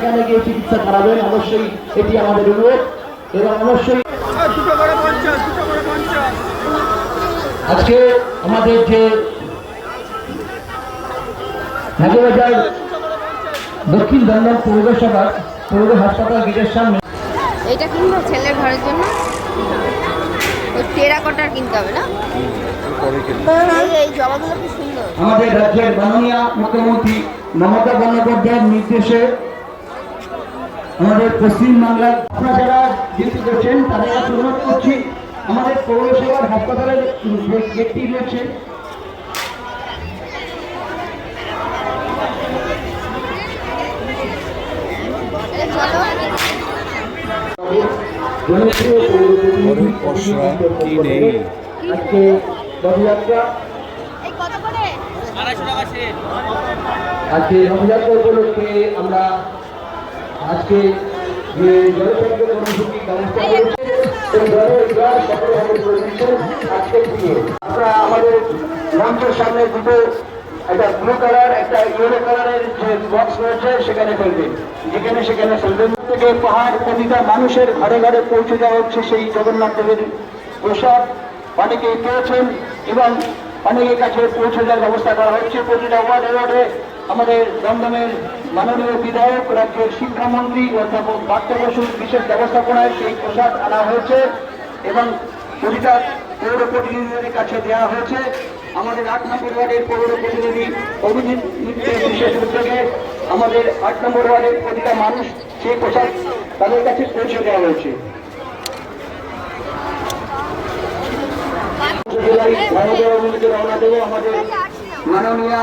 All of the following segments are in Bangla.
সেখানে গিয়ে চিকিৎসা করাবেন অবশ্যই এটি আমাদের অনুরোধ এবং অবশ্যই আজকে আমাদের যে নাগবাজার দক্ষিণ দমদম পৌরসভা পৌর হাসপাতাল গেটের সামনে। এটা কিনবো ছেলের ঘরের জন্য? ওই টেরাকটার কিনতে হবে না? আমাদের রাজ্যের মাননীয় মুখ্যমন্ত্রী মমতা বন্দ্যোপাধ্যায়ের নির্দেশে আমাদের পশ্চিমবাংলার আপনারা যারা ডিউটি করছেন, তাদের কাছে অনুরোধ করছি, আমাদের পৌরসভার হাসপাতালের গেটটি রয়েছে আমরা আজকে যে জলসংখ্য কর্মসূচি ব্যবস্থা আমরা আমাদের মঞ্চের সামনে দুটো একটা ব্লু কালার একটা ইয়েলো কালারের যে বক্স রয়েছে সেখানে ফেলবেন যেখানে সেখানে ফেলবেন থেকে পাহাড় প্রতিটা মানুষের ঘরে ঘরে পৌঁছে দেওয়া হচ্ছে সেই জগন্নাথ দেবের প্রসাদ। অনেকে পেয়েছেন এবং অনেকের কাছে পৌঁছে দেওয়ার ব্যবস্থা করা হচ্ছে প্রতিটা ওয়ার্ডে ওয়ার্ডে আমাদের দমদমের মাননীয় বিধায়ক রাজ্যের শিক্ষামন্ত্রী অধ্যাপক পার্থ বসুর বিশেষ ব্যবস্থাপনায় সেই প্রসাদ আনা হয়েছে এবং প্রতিটা পৌর প্রতিনিধিদের কাছে দেওয়া হয়েছে। আমাদের আট নম্বর ওয়ার্ডের পৌর প্রতিনিধি অভিজিৎ মিত্রের বিশেষ উদ্যোগে আমাদের আট নম্বর ওয়ার্ডের প্রতিটা মানুষ সেই প্রসাদ তাদের কাছে পৌঁছে দেওয়া হয়েছে। জেলায় রওনা দেবো আমাদের মাননীয়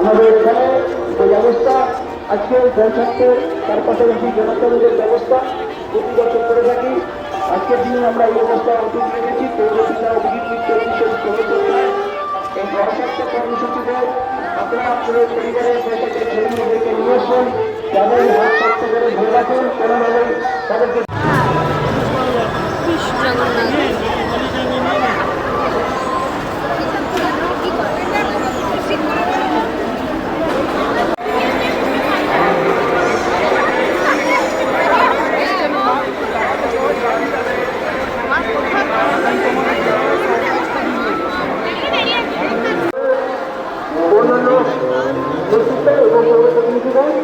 আমাদের এখানে ব্যবস্থা আজকে জনস্বাস্থ্যের তার পাশাপাশি জনস্বাস্থ্যের ব্যবস্থা। প্রতি করে থাকি। আজকের দিনে আমরা এই ব্যবস্থা অটুট রেখেছি পৌরসভা অভিজিৎ মিত্র বিশেষ প্রবর্তনায় এই জনস্বাস্থ্য কর্মসূচিতে আপনারা আপনাদের পরিবারের পয়সাকে ছেলে মেয়েদেরকে নিয়ে আসুন তাদের হাত শক্ত করে ধরে রাখুন কোনোভাবেই তাদেরকে অন্যান্য নেতৃত্ব এবং পৌর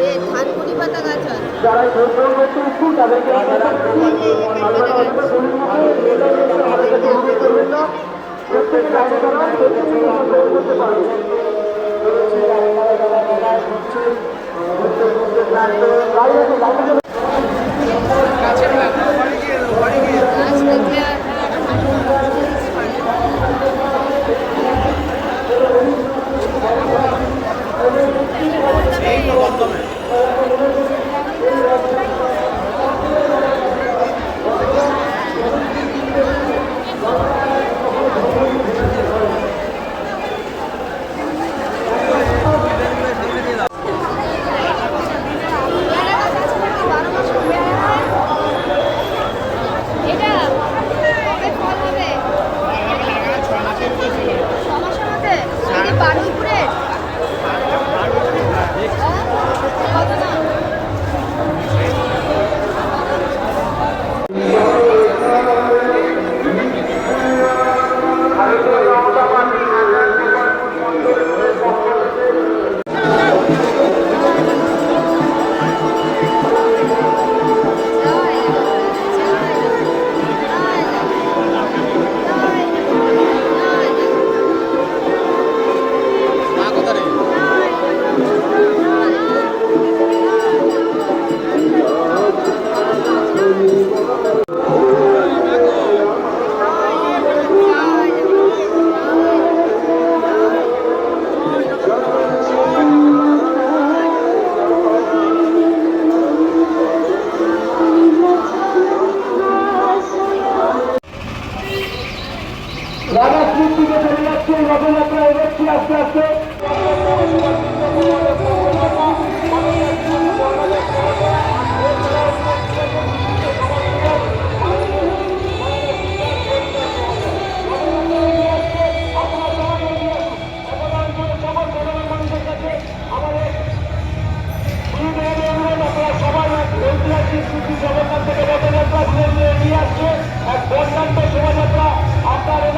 এ ধানকুনি পাতা গাছ হয় যারা যোগদান করতে ইচ্ছুক তাদেরকে আপনারা আপনারা অল্প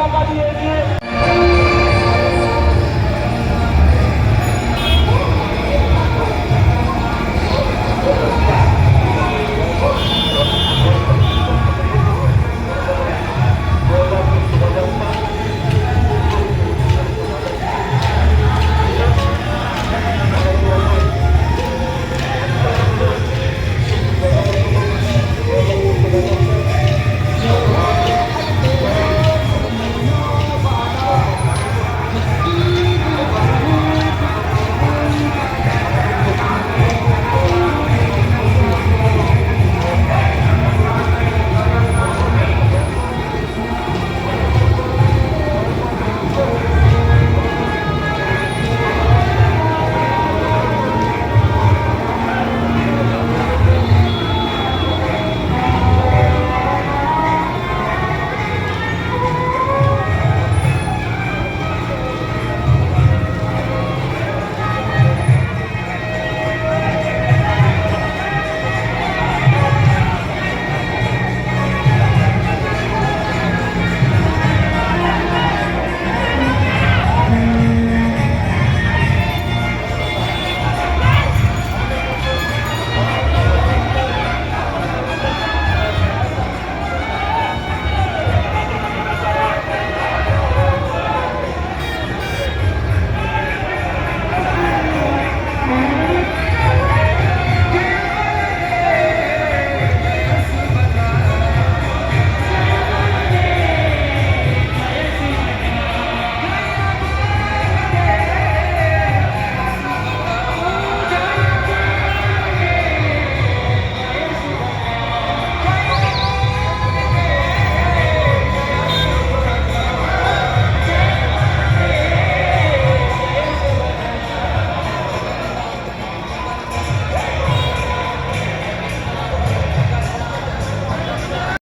রথযাত্রা নিয়ে